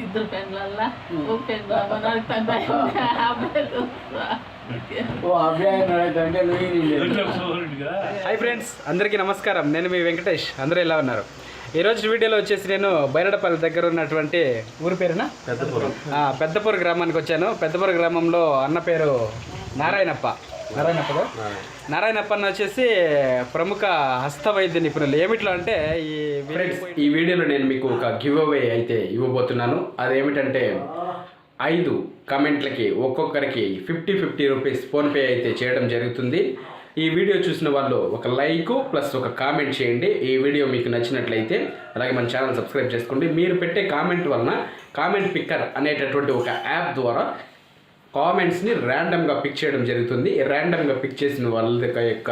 ఇద్దరు ఓ ఓ hi friends అందరికీ నమస్కారం. నేను మీ వెంకటేష్. అందరూ ఎలా ఉన్నారు? ఈరోజు వీడియోలో వచ్చేసి నేను బైరడపల్లి దగ్గర ఉన్నటువంటి ఊరి పేరునా? ఆ, పెద్దపూర్ గ్రామానికి వచ్చాను. పెద్దపూర్ గ్రామంలో అన్న పేరు నారాయణప్ప. నారాయణప్ప. కదా? నారాయణప్ప అన్న వచ్చేసి ప్రముఖ హస్త వైద్య నిపుణులు. ఏమిట్లో అంటే ఈ ఈ వీడియోలో నేను మీకు ఒక గివ్ అవే అయితే ఇవ్వబోతున్నాను. అదేమిటంటే ఐదు కమెంట్లకి ఒక్కొక్కరికి ఫిఫ్టీ ఫిఫ్టీ రూపీస్ ఫోన్పే అయితే చేయడం జరుగుతుంది. ఈ వీడియో చూసిన వాళ్ళు ఒక లైక్ ప్లస్ ఒక కామెంట్ చేయండి. ఈ వీడియో మీకు నచ్చినట్లయితే అలాగే మన ఛానల్ సబ్స్క్రైబ్ చేసుకోండి. మీరు పెట్టే కామెంట్ వలన కామెంట్ పిక్కర్ అనేటటువంటి ఒక యాప్ ద్వారా కామెంట్స్ని ర్యాండమ్గా పిక్ చేయడం జరుగుతుంది. ర్యాండమ్గా పిక్ చేసిన వాళ్ళ యొక్క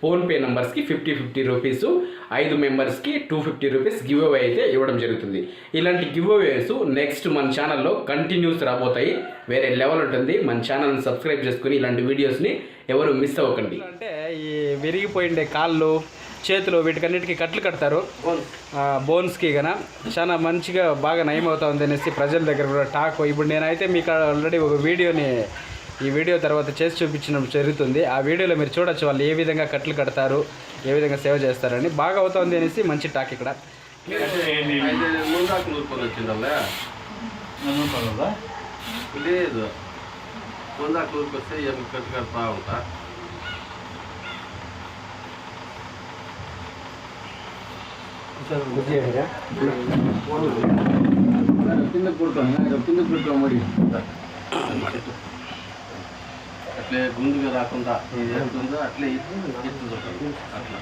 ఫోన్పే నెంబర్స్కి ఫిఫ్టీ ఫిఫ్టీ రూపీస్ ఐదు మెంబర్స్కి two fifty rupees give away అయితే ఇవ్వడం జరుగుతుంది. ఇలాంటి గివ్ అవేస్ నెక్స్ట్ మన ఛానల్లో కంటిన్యూస్ రాబోతాయి. వేరే లెవెల్ ఉంటుంది. మన ఛానల్ని సబ్స్క్రైబ్ చేసుకుని ఇలాంటి వీడియోస్ని ఎవరు మిస్ అవ్వకండి. అంటే ఈ విరిగిపోయిండే కాళ్ళు చేతులు వీటికన్నిటికీ కట్లు కడతారు. బోన్స్కి గన. చాలా మంచిగా బాగా నయం అవుతా ఉంది అనేసి ప్రజల దగ్గర కూడా టాక్. ఇప్పుడు నేనైతే మీకు ఆల్రెడీ ఒక వీడియోని ఈ వీడియో తర్వాత చేసి చూపించడం జరుగుతుంది. ఆ వీడియోలో మీరు చూడొచ్చు వాళ్ళు ఏ విధంగా కట్లు కడతారు ఏ విధంగా సేవ చేస్తారని. బాగా అవుతుంది అనేసి మంచి టాక్ ఇక్కడ. లేదు. ముందాకు నూరుకొస్తే ఏం కట్టు కడతా ఉంటా కింద కూర్చోండి కింద కూర్చో మరి అట్లే గుండుగా రాకుండా ఇది ఎంతుందో అట్లే ఎత్తు అట్లా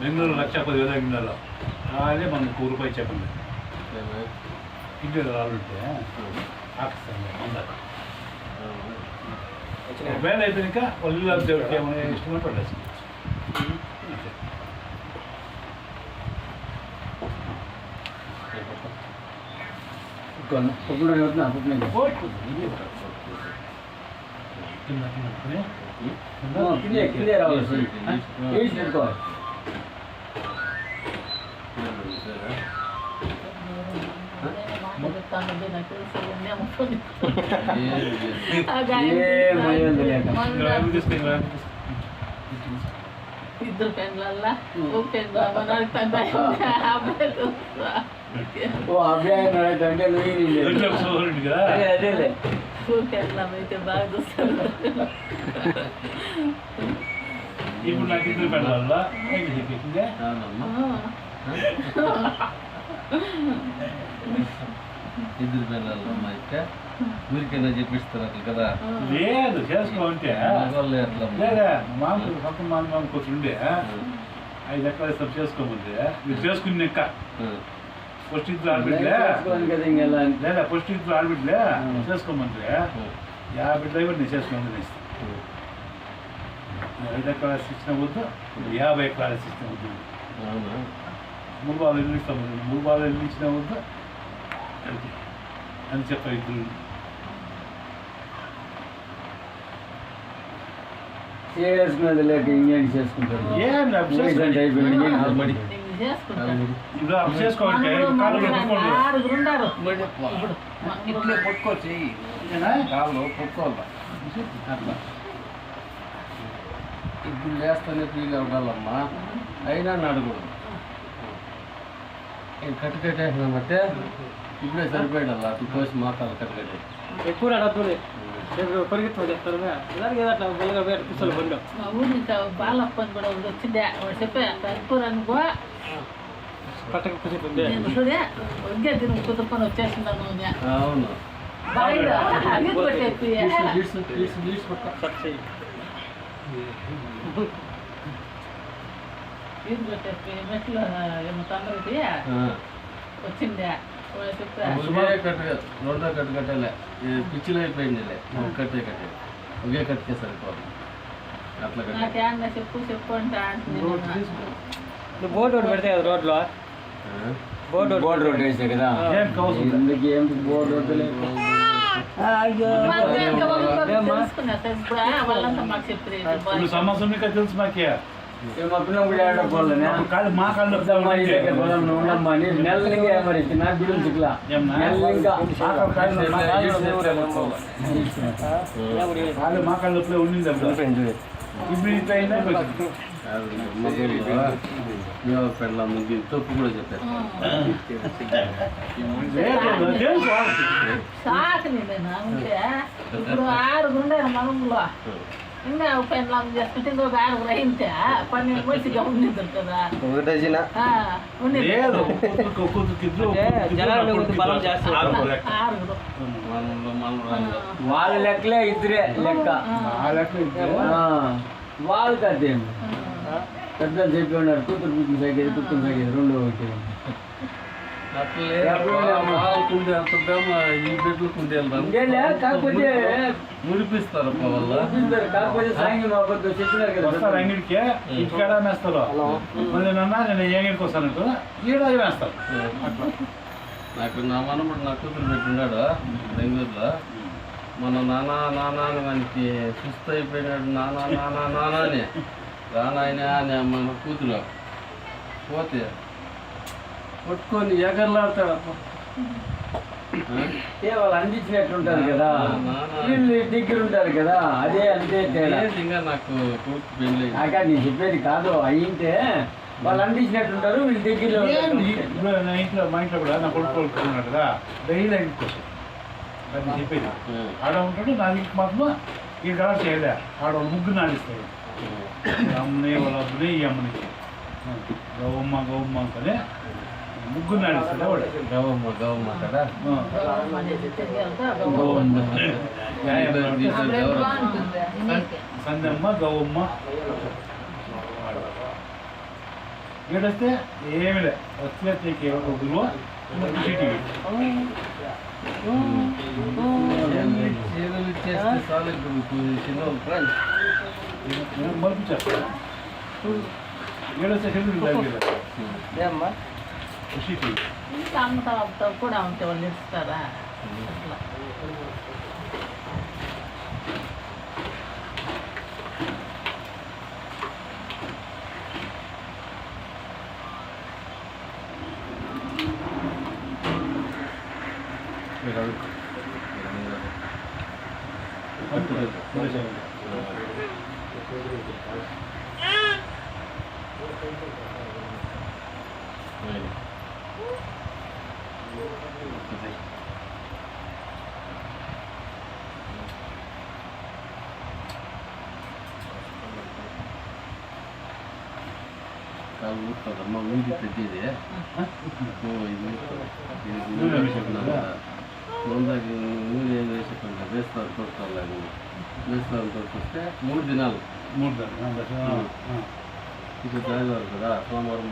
బెంగళూరు లక్ష పదివేల ఇండ్లలో అదే మనకు రూపాయి చెప్పండి ఇంటి రావాలంటే ఆపిస్తాను అందరు. ఒకవేళ వాళ్ళు దేవుడికి ఏమైనా ఇష్టమని పడేసుకోవచ్చు ఇప్పుడు అవుతున్నా అప్పుడు కిందే కిందే రావాలి. మొన్న తీసుకుని ఇద్దరు ఓ అభ్యాయం అదేలే బాగా చూస్తారు ఇప్పుడు నాకు ఇద్దరు చెప్పిందే ఇద్దరు పిల్లలు అమ్మా ఇక్క ఊరికైనా చెప్పిస్తారు అట్లా కదా. లేదు చేసుకోమంటే. మగవాళ్ళు ఎట్లా అమ్మా? లేదా మామూలు పక్కన మామ మామ కొంచెం ఉండే. ఐదు ఎకరాలు ఇస్తాం చేసుకోమంటే. మీరు చేసుకుని ఇంకా. ఫస్ట్ ఇంట్లో ఆడబిడ్లే లేదా ఫస్ట్ ఇంట్లో ఆడబిడ్లే. చేసుకోమంటే. యాభై డ్రైవర్ నేను చేసుకోమని ఇస్తాను. ఐదు ఎకరాలు ఇచ్చిన వద్దు యాభై ఎకరాలు ఇచ్చిన వద్దు. మూడు ఇల్లు ఇస్తాం. మూడు ఇల్లు ఇచ్చిన వద్దు అని. చెప్పారు ఇద్దరు. లేక ఇంకేంటి చేసుకుంటారు? ఇప్పుడు అప్పు చేసుకోమంటే కాళ్ళు పెట్టుకోండి. ఇట్లే పట్టుకోవచ్చు కాళ్ళు పట్టుకోవాలి? అట్లా. ఇప్పుడు చేస్తానే ఫ్రీగా ఉండాలమ్మా అయినా నడకూడదు కట్టు కట్టేసినామంటే ఇప్పుడే సరిపోయాడు అలా అటు కోసి మాకాలు కట్టు కట్టే. ఎక్కువ చెప్తారు ఇలాగే అట్లా కూర్చోలు బండి మా ఊరి బాలప్పని కూడా వాడు చెప్పా అనుకోరాను బా. పట్టక కూర్చో నేను చూడే ఒగ్గే తిరుగు కుదురుకొని వచ్చేస్తున్నాను. అవును. మెట్లు ఏమో తొందరకి ఆ. వచ్చిండే ఒకే కట్టుగా రెండో కట్టు కట్టాలే ఇది పిచ్చిలో అయిపోయిందిలే ఒక కట్టే కట్టే ఒకే కట్టుకే సరిపోదు అట్లా కట్టే నాకేమన్నా చెప్పు చెప్పు అంటే అంటున్నాను నువ్వు బోర్డు ఒకటి పెడితే కదా రోడ్లో బోర్డు బోర్డు రోడ్డు వేసే కదా ఏం కౌసు ఉందా? ఎందుకు ఏం బోర్డు రోడ్డు లేదు అయ్యో తెలుసుకున్నా సార్ ఇప్పుడు వాళ్ళంతా మాకు చెప్పలేదు ఇప్పుడు సమస్య మీకు తెలుసు మాకే మా పిల్లలు కూడా ఆడకపోలే అప్పుడు కాళ్ళు మా కాళ్ళు వద్దమ్మా, ఈ దగ్గర పోదాం, నువ్వు ఉండమ్మా. నేను నెలలింగా మరి నాకు గురించి చిక్లా. ఏమ్మా? నెలలింగా. మా కాళ్ళు కాళ్ళు మా కాళ్ళు కాళ్ళు మా కాళ్ళు నొప్పులే ఉండింది అప్పుడు ఇప్పుడు ఇట్లా అయినా కొంచెం. పెళ్ళ ముందు తప్పు కూడా చెప్పారు లేదు, తెలుసు వాళ్ళకి. షాక్ నేను ఉంటే ఇప్పుడు ఆరుగురు ఉండేది మనంలో ఇంకా పెళ్ళం చేసుకుంటే ఇంకొక ఆరుగురు అయితే పన్నెండు మంచిగా ఉండేది కదా ఆ, ఉండేది. లేదు ఒక్కొక్కరికి ఒక్కొక్కరికి ఇద్దరు, అంటే ఒక్కొక్కరికి ఇద్దరు, జనాలు అప్పుడు కొద్ది బలం చేస్తారు. ఆరుగురు లెక్క. ఆరుగురు మనలో మనలో వాళ్ళ లెక్కలే ఇద్దరే లెక్క ఆ లెక్క ఇద్దరు. ఆ, వాళ్ళు కదేం పెద్ద చెప్పి ఉన్నారు కూతురు కూతురు సాగేది కూతురు సాగేది రెండు ఒకటి ముడిపిస్తారు అంగిడికి ఇంటికాడ వేస్తారు మళ్ళీ నన్న నేను ఏ అంగిడికి వస్తానంటూ ఈడ అది వేస్తారు నాకు నా మనముడు నా కూతురు పెట్టినాడు బెంగళూరులో. మన నాన్న నాన్న అని మనకి సుస్థ అయిపోయినాడు నాన్న నాన్న నాన్న అని. రానాయన అని మన కూతురు. పోతే పట్టుకొని ఎగరలాడతాడు అప్ప. ఏ వాళ్ళు అందించినట్టు ఉంటారు కదా వీళ్ళు దగ్గర ఉంటారు కదా. అదే అంతే తేడా. ఇంకా నాకు నాకా నేను చెప్పేది కాదు. అయ్యింటే వాళ్ళు అందించినట్టు ఉంటారు వీళ్ళు దగ్గరలో ఇంట్లో మా ఇంట్లో కూడా నా కొడుకు కొడుకున్నాడు కదా. డైలీ అది చెప్పేది. ఆడ ఉంటాడు నా ఇంటికి మాత్రం ఈ కళ చేయలే. ఆడ వాళ్ళు ముగ్గురు నాడిస్తాడు అమ్మని వాళ్ళ అబ్బని ఈ అమ్మని. గౌమ్మ గౌమ్మ అంతనే ముగ్గురు. సందమ్మ గౌమ్మ ఏడొస్తే ఏమి లే ఇప్పుడు చిన్న ఫ్రెండ్ మరిపించారు ఏడొస్తే ఏమ్మా? టీటీవీ ఇంకా అమ్ముతా కూడా ఉంటే వాళ్ళు ఇస్తారా? అట్లా. కాలు ఊరుతుందమ్మ ఊరి పెట్టేది ఓ, ఇది ఊరుతుంది. ఇది నూనె నూనె వేసేకుండా? వేసుకున్నాను కదా. నూనె నూనె ఏం వేసుకుంటా వేస్తారు కొడతారు వేస్తారు కొట్టుకొస్తే మూడు దినాలు మూడు దాన్ని ఇప్పుడు ఆదివారం కదా సోమవారం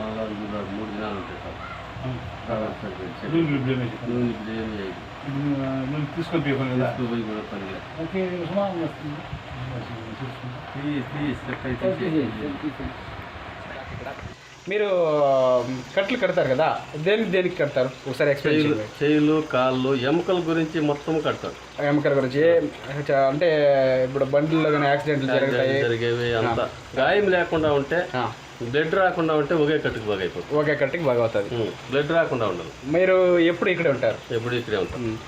మంగళవారం గురువారం మూడు దినాలు ఉంటాయి సార్ కాబట్టి సార్ మీరు చెప్పండి. నూనె బ్లేమ్ వేసి నూనె ఇప్పుడు ఏం చేయదు నువ్వు తీసుకొని పోయి కదా తీసుకుపోయి కూడా పని లేదు ఓకే సుమారు వస్తుంది తీసి తీసి మీరు కట్లు కడతారు కదా దేనికి దేనికి కడతారు? ఒకసారి ఎక్స్ప్లెయిన్ చేయులు కాళ్ళు ఎముకల గురించి మొత్తం కడతాడు ఎముకల గురించి అంటే ఇప్పుడు బండిలో కానీ యాక్సిడెంట్లు జరుగుతాయి. జరిగేవి అంతా. గాయం లేకుండా ఉంటే బ్లడ్ రాకుండా ఉంటే ఒకే కట్టుకు బాగా అయిపోతుంది ఒకే కట్టుకి బాగా అవుతుంది బ్లడ్ రాకుండా ఉండాలి మీరు ఎప్పుడు ఇక్కడే ఉంటారు? ఎప్పుడు ఇక్కడే ఉంటాం. ఉమ్.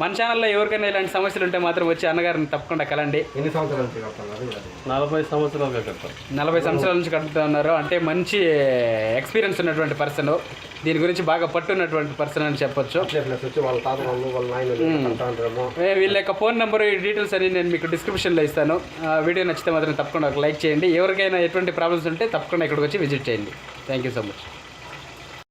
మన ఛానల్లో ఎవరికైనా ఇలాంటి సమస్యలు ఉంటే మాత్రం వచ్చి అన్నగారిని తప్పకుండా కలండి. నలభై సంవత్సరాలుగా కడతాం నలభై సంవత్సరాల నుంచి కడుతున్నారు అంటే మంచి ఎక్స్పీరియన్స్ ఉన్నటువంటి పర్సన్ దీని గురించి బాగా పట్టు ఉన్నటువంటి పర్సన్ అని చెప్పొచ్చు. వీళ్ళ యొక్క ఫోన్ నెంబర్ ఈ డీటెయిల్స్ అని నేను మీకు డిస్క్రిప్షన్లో ఇస్తాను. ఆ, వీడియో నచ్చితే మాత్రం తప్పకుండా ఒక లైక్ చేయండి. ఎవరికైనా ఎటువంటి ప్రాబ్లమ్స్ ఉంటే తప్పకుండా ఇక్కడికి వచ్చి విజిట్ చేయండి. Thank you so much